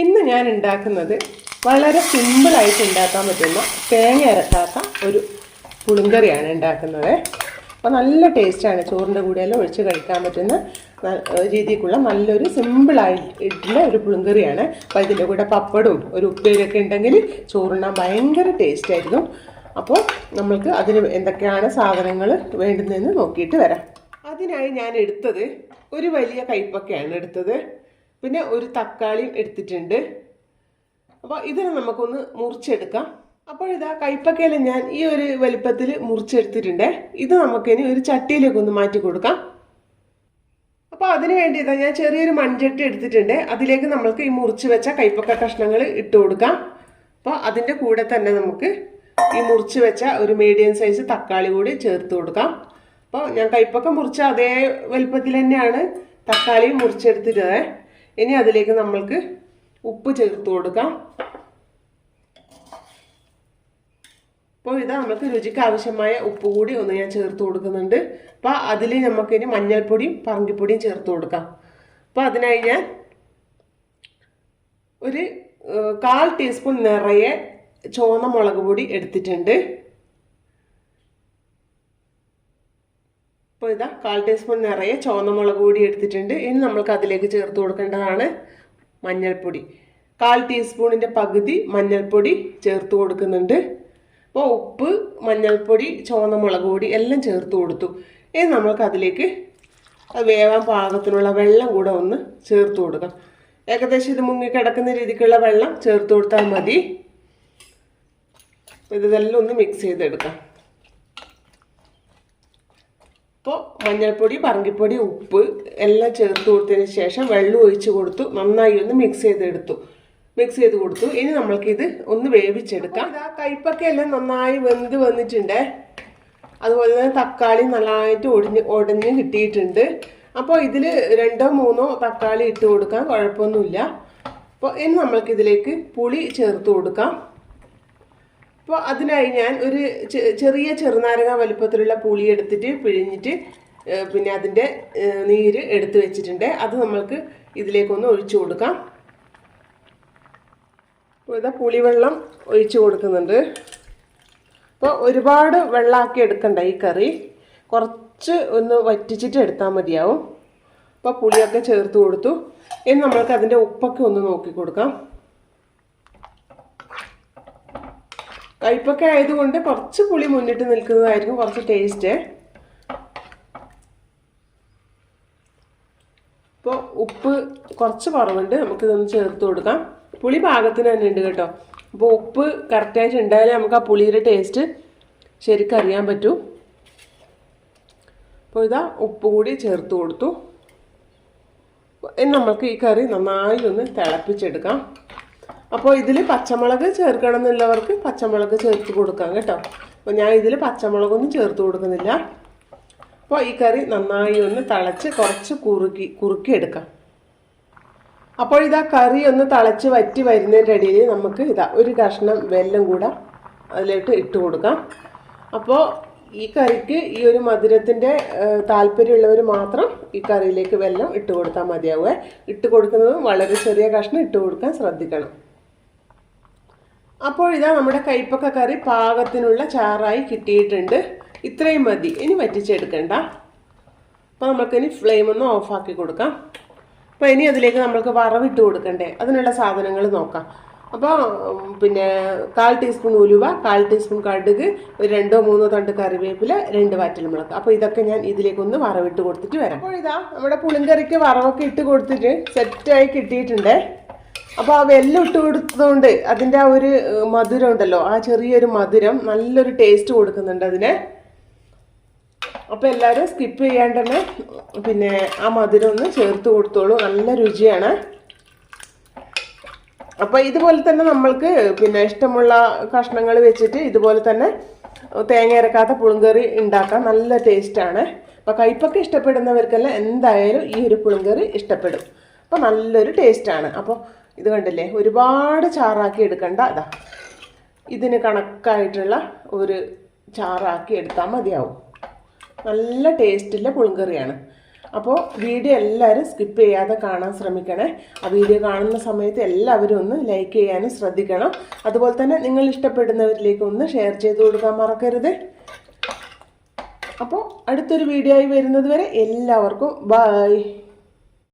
ഇന്ന് ഞാൻ ഉണ്ടാക്കുന്നത് വളരെ സിമ്പിളായിട്ട് ഉണ്ടാക്കാൻ പറ്റുന്ന തേങ്ങ അരക്കാത്ത ഒരു പുളിങ്കറിയാണ് ഉണ്ടാക്കുന്നത്. അപ്പോൾ നല്ല ടേസ്റ്റാണ് ചോറിന്റെ കൂടെയെല്ലാം ഒഴിച്ച് കഴിക്കാൻ പറ്റുന്ന രീതിക്കുള്ള നല്ലൊരു സിമ്പിളായിട്ടുള്ള ഒരു പുളിങ്കറിയാണ്. അപ്പോൾ ഇതിന്റെ കൂടെ പപ്പടവും ഒരു ഉപ്പേരിയൊക്കെ ഉണ്ടെങ്കിൽ ചോറുണ്ണാൻ ഭയങ്കര ടേസ്റ്റായിരുന്നു അപ്പോൾ നമ്മൾക്ക് അതിന് എന്തൊക്കെയാണ് സാധനങ്ങൾ വേണ്ടുന്നതെന്ന് നോക്കിയിട്ട് വരാം. അതിനായി ഞാൻ എടുത്തത് ഒരു വലിയ കൈപ്പൊക്കെയാണ് എടുത്തത്. പിന്നെ ഒരു തക്കാളിയും എടുത്തിട്ടുണ്ട്. അപ്പോൾ ഇതിനെ നമുക്കൊന്ന് മുറിച്ചെടുക്കാം. അപ്പോൾ ഇതാ കൈപ്പക്കയിൽ ഞാൻ ഈ ഒരു വലിപ്പത്തിൽ മുറിച്ചെടുത്തിട്ടുണ്ട്. ഇത് നമുക്കിനി ഒരു ചട്ടിയിലേക്ക് ഒന്ന് മാറ്റി കൊടുക്കാം. അപ്പോൾ അതിന് വേണ്ടി ഇതാ ഞാൻ ചെറിയൊരു മൺചട്ടി എടുത്തിട്ടുണ്ട്. അതിലേക്ക് നമ്മൾക്ക് ഈ മുറിച്ച് വെച്ച കൈപ്പക്ക കഷ്ണങ്ങൾ ഇട്ട് കൊടുക്കാം. അപ്പോൾ അതിന്റെ കൂടെ തന്നെ നമുക്ക് ഈ മുറിച്ച് വെച്ച ഒരു മീഡിയം സൈസ് തക്കാളി കൂടി ചേർത്ത് കൊടുക്കാം. അപ്പോൾ ഞാൻ കൈപ്പക്ക മുറിച്ച അതേ വലിപ്പത്തിൽ തന്നെയാണ് തക്കാളിയും മുറിച്ചെടുത്തിട്ടത് ഇനി അതിലേക്ക് നമ്മൾക്ക് ഉപ്പ് ചേർത്ത് കൊടുക്കാം. അപ്പോൾ ഇതാ നമുക്ക് രുചിക്ക് ആവശ്യമായ ഉപ്പ് കൂടി ഒന്ന് ഞാൻ ചേർത്ത് കൊടുക്കുന്നുണ്ട്. അപ്പോൾ അതിൽ നമുക്കിനി മഞ്ഞൾപ്പൊടിയും പറങ്കിപ്പൊടിയും ചേർത്ത് കൊടുക്കാം. അപ്പോൾ അതിനായി ഞാൻ ഒരു കാൽ ടീസ്പൂൺ നിറയെ ചുവന്ന മുളക് പൊടി എടുത്തിട്ടുണ്ട്. അപ്പോൾ ഇതാ കാൽ ടീസ്പൂൺ നിറയെ ചുവന്ന മുളക് പൊടി എടുത്തിട്ടുണ്ട്. ഇനി നമ്മൾക്ക് അതിലേക്ക് ചേർത്ത് കൊടുക്കേണ്ടതാണ് മഞ്ഞൾപ്പൊടി. കാൽ ടീസ്പൂണിന്റെ പകുതി മഞ്ഞൾപ്പൊടി ചേർത്ത് കൊടുക്കുന്നുണ്ട്. അപ്പോൾ ഉപ്പ് മഞ്ഞൾപ്പൊടി ചുവന്ന മുളക് പൊടി എല്ലാം ചേർത്ത് കൊടുത്തു. ഇനി നമ്മൾക്ക് അതിലേക്ക് അത് വേവാൻ പാകത്തിനുള്ള വെള്ളം കൂടെ ഒന്ന് ചേർത്ത് കൊടുക്കാം. ഏകദേശം ഇത് മുങ്ങി കിടക്കുന്ന രീതിക്കുള്ള വെള്ളം ചേർത്ത് കൊടുത്താൽ മതി. ഇതെല്ലാം ഒന്ന് മിക്സ് ചെയ്തെടുക്കാം. അപ്പോൾ മഞ്ഞൾപ്പൊടി പറങ്കിപ്പൊടി ഉപ്പ് എല്ലാം ചേർത്ത് കൊടുത്തതിന് ശേഷം വെള്ളം ഒഴിച്ച് കൊടുത്തു. നന്നായി ഒന്ന് മിക്സ് ചെയ്തെടുത്തു. മിക്സ് ചെയ്ത് കൊടുത്തു. ഇനി നമ്മൾക്കിത് ഒന്ന് വേവിച്ചെടുക്കാം. ഇതാ എല്ലാം നന്നായി വെന്ത് വന്നിട്ടുണ്ട്. അതുപോലെ തന്നെ തക്കാളി നന്നായിട്ട് ഒടിഞ്ഞ് ഉടഞ്ഞ് കിട്ടിയിട്ടുണ്ട്. അപ്പോൾ ഇതിൽ രണ്ടോ മൂന്നോ തക്കാളി ഇട്ട് കൊടുക്കാം. കുഴപ്പമൊന്നുമില്ല. അപ്പോൾ ഇനി നമ്മൾക്കിതിലേക്ക് പുളി ചേർത്ത് കൊടുക്കാം. അപ്പോൾ അതിനായി ഞാൻ ഒരു ചെറിയ ചെറുനാരങ്ങ വലുപ്പത്തിലുള്ള പുളി എടുത്തിട്ട് പിഴിഞ്ഞിട്ട് പിന്നെ അതിന്റെ നീര് എടുത്തു വെച്ചിട്ടുണ്ട്. അത് നമ്മൾക്ക് ഇതിലേക്കൊന്ന് ഒഴിച്ചു കൊടുക്കാം. അപ്പോൾ ഇതാ പുളിവെള്ളം ഒഴിച്ചു കൊടുക്കുന്നുണ്ട്. അപ്പോൾ ഒരുപാട് വെള്ളമാക്കി എടുക്കണ്ട ഈ കറി. കുറച്ച് ഒന്ന് വറ്റിച്ചിട്ട് എടുത്താൽ മതിയാവും. അപ്പോൾ പുളിയൊക്കെ ചേർത്ത് കൊടുത്തു. ഇനി നമ്മൾക്ക് അതിന്റെ ഉപ്പൊക്കെ ഒന്ന് നോക്കി കൊടുക്കാം. കയ്പൊക്കെ ആയതുകൊണ്ട് കുറച്ച് പുളി മുന്നിട്ട് നിൽക്കുന്നതായിരിക്കും കുറച്ച് ടേസ്റ്റ് ഇപ്പോൾ ഉപ്പ് കുറച്ച് കുറവുണ്ട് നമുക്കിതൊന്ന് ചേർത്ത് കൊടുക്കാം. പുളി പാകത്തിന് തന്നെ ഉണ്ട് കേട്ടോ. അപ്പോൾ ഉപ്പ് കറക്റ്റായിട്ട് ഉണ്ടായാലേ നമുക്ക് ആ പുളിയുടെ ടേസ്റ്റ് ശരിക്കും അറിയാൻ പറ്റൂ. അപ്പോൾ ഇതാ ഉപ്പ് കൂടി ചേർത്ത് കൊടുത്തു. നമുക്ക് ഈ കറി നന്നായി ഒന്ന് തിളപ്പിച്ചെടുക്കാം. അപ്പോൾ ഇതിൽ പച്ചമുളക് ചേർക്കണം എന്നുള്ളവർക്ക് പച്ചമുളക് ചേർത്ത് കൊടുക്കാം കേട്ടോ. അപ്പോൾ ഞാൻ ഇതിൽ പച്ചമുളകൊന്നും ചേർത്ത് കൊടുക്കുന്നില്ല. അപ്പോൾ ഈ കറി നന്നായി ഒന്ന് തിളച്ച് കുറച്ച് കുറുക്കി കുറുക്കി എടുക്കാം അപ്പോൾ ഇതാ കറി ഒന്ന് തിളച്ച് വറ്റി വരുന്നതിന്റെ ഇടയിൽ നമുക്ക് ഇതാ ഒരു കഷ്ണം വെല്ലം കൂടെ അതിലോട്ട് ഇട്ട് കൊടുക്കാം. അപ്പോൾ ഈ കറിക്ക് ഈ ഒരു മധുരത്തിന്റെ താല്പര്യമുള്ളവർ മാത്രം ഈ കറിയിലേക്ക് വെല്ലം ഇട്ട് കൊടുത്താൽ മതിയാവുക ഇട്ട് കൊടുക്കുന്നത് വളരെ ചെറിയ കഷ്ണം ഇട്ട് കൊടുക്കാൻ ശ്രദ്ധിക്കണം. അപ്പോൾ ഇതാ നമ്മുടെ കൈപ്പക്ക കറി പാകത്തിനുള്ള ചാറായി കിട്ടിയിട്ടുണ്ട്. ഇത്രയും മതി. ഇനി വറ്റിച്ചെടുക്കണ്ട. അപ്പോൾ നമുക്കിനി ഫ്ലെയിം ഒന്ന് ഓഫാക്കി കൊടുക്കാം. അപ്പോൾ ഇനി അതിലേക്ക് നമ്മൾക്ക് വറവിട്ട് കൊടുക്കണ്ടേ. അതിനുള്ള സാധനങ്ങൾ നോക്കാം. അപ്പോൾ പിന്നെ കാൽ ടീസ്പൂൺ ഉലുവ കാൽ ടീസ്പൂൺ കടുക് ഒരു രണ്ടോ മൂന്നോ തണ്ട് കറിവേപ്പില രണ്ട് വാറ്റൽമുളക് അപ്പോൾ ഇതൊക്കെ ഞാൻ ഇതിലേക്കൊന്ന് വറവിട്ട് കൊടുത്തിട്ട് വരാം. അപ്പോൾ ഇതാ നമ്മുടെ പുളിങ്കറിക്ക് വറവൊക്കെ ഇട്ട് കൊടുത്തിട്ട് സെറ്റായി കിട്ടിയിട്ടുണ്ട്. അപ്പോൾ ആ വെല്ലം ഇട്ട് കൊടുത്തതുകൊണ്ട് അതിന്റെ ആ ഒരു മധുരം ഉണ്ടല്ലോ ആ ചെറിയൊരു മധുരം നല്ലൊരു ടേസ്റ്റ് കൊടുക്കുന്നുണ്ട് അതിന്. അപ്പോൾ എല്ലാവരും സ്കിപ്പ് ചെയ്യാണ്ട് തന്നെ പിന്നെ ആ മധുരം ഒന്ന് ചേർത്ത് കൊടുത്തോളൂ നല്ല രുചിയാണ്. അപ്പോൾ ഇതുപോലെ തന്നെ നമ്മൾക്ക് പിന്നെ ഇഷ്ടമുള്ള കഷ്ണങ്ങൾ വെച്ചിട്ട് ഇതുപോലെ തന്നെ തേങ്ങ ഇറക്കാത്ത പുളിങ്കറി ഉണ്ടാക്കാൻ നല്ല ടേസ്റ്റാണ് അപ്പോൾ കയ്പൊക്കെ ഇഷ്ടപ്പെടുന്നവർക്കെല്ലാം എന്തായാലും ഈ ഒരു പുളിങ്കറി ഇഷ്ടപ്പെടും. അപ്പോൾ നല്ലൊരു ടേസ്റ്റാണ് അപ്പോൾ ഇത് കണ്ടില്ലേ? ഒരുപാട് ചാറാക്കി എടുക്കണ്ട. അതാ ഇതിന് കണക്കായിട്ടുള്ള ഒരു ചാറാക്കി എടുത്താൽ മതിയാവും. നല്ല ടേസ്റ്റുള്ള പുളിങ്കറിയാണ്. അപ്പോൾ വീഡിയോ എല്ലാവരും സ്കിപ്പ് ചെയ്യാതെ കാണാൻ ശ്രമിക്കണേ. ആ വീഡിയോ കാണുന്ന സമയത്ത് എല്ലാവരും ഒന്ന് ലൈക്ക് ചെയ്യാനും ശ്രദ്ധിക്കണം. അതുപോലെ തന്നെ നിങ്ങൾ ഇഷ്ടപ്പെടുന്നവരിലേക്ക് ഒന്ന് ഷെയർ ചെയ്ത് കൊടുക്കാൻ മറക്കരുത്. അപ്പോൾ അടുത്തൊരു വീഡിയോ ആയി വരുന്നത് വരെ എല്ലാവർക്കും ബായ്